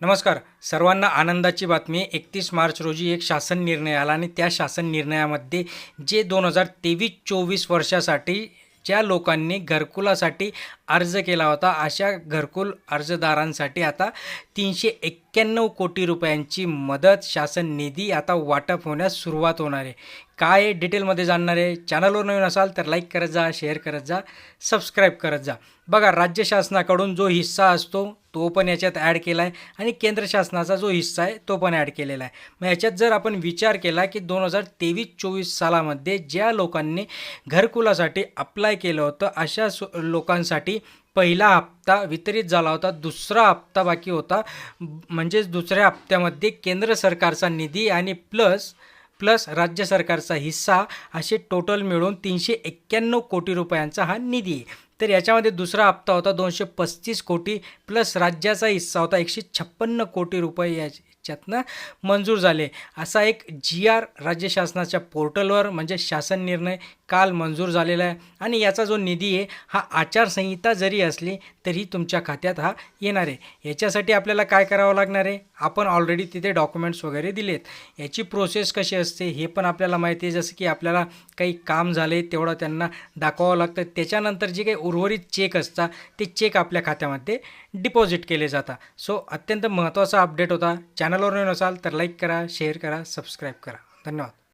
नमस्कार. सर्वांना आनंदाची बातमी. एकतीस मार्च रोजी एक शासन निर्णय आला आणि त्या शासन निर्णयामध्ये जे दोन हजार तेवीस चोवीस वर्षासाठी ज्या लोकांनी घरकुलासाठी अर्ज केला होता अशा घरकुल अर्जदारांसाठी आता तीनशे एक्क्याण्णव कोटी रुपयांची मदत शासन निधी आता वाटप होण्यास सुरुवात होणार आहे. काय डिटेलमध्ये जाणणार आहे? चॅनलवर नवीन असाल तर लाईक करत जा शेअर करत जा सबस्क्राईब करत जा. बघा राज्य शासनाकडून जो हिस्सा असतो तो पण याच्यात ॲड केला आहे आणि केंद्र शासनाचा जो हिस्सा आहे तो पण ॲड केलेला आहे. मग याच्यात जर आपण विचार केला की दोन हजार तेवीस चोवीस सालामध्ये ज्या लोकांनी घरकुलासाठी अप्लाय केलं होतं अशा लोकांसाठी पहिला हप्ता वितरित झाला होता दुसरा हप्ता बाकी होता. म्हणजेच दुसऱ्या हप्त्यामध्ये केंद्र सरकारचा निधी आणि प्लस प्लस राज्य सरकारचा हिस्सा असे टोटल मिळून तीनशे एक्क्याण्णव कोटी रुपयांचा हा निधी आहे. तर याच्यामध्ये दुसरा हप्ता होता दोनशे पस्तीस कोटी प्लस राज्याचा हिस्सा होता एकशे छप्पन्न कोटी रुपये याच्यातनं मंजूर झाले. असा एक जी आर राज्य शासनाच्या पोर्टलवर म्हणजे शासन निर्णय काल मंजूर झालेला आहे. आणि याचा जो निधी आहे हा आचारसंहिता जरी असली तरी तुमच्या खात्यात हा येणार आहे. याच्यासाठी आपल्याला काय करावं लागणार आहे? आपण ऑलरेडी तिथे डॉक्युमेंट्स वगैरे दिलेत. याची प्रोसेस कशी असते हे पण आपल्याला माहिती आहे. जसं की आपल्याला काही काम झाले तेवढं त्यांना दाखवावं लागतं. त्याच्यानंतर जे काही उर्वरित चेक असतात ते चेक आपल्या खात्यामध्ये डिपॉझिट केले जातात. सो अत्यंत महत्त्वाचा अपडेट होता. चॅनलवर नवीन असाल तर लाईक करा शेअर करा सबस्क्राईब करा. धन्यवाद.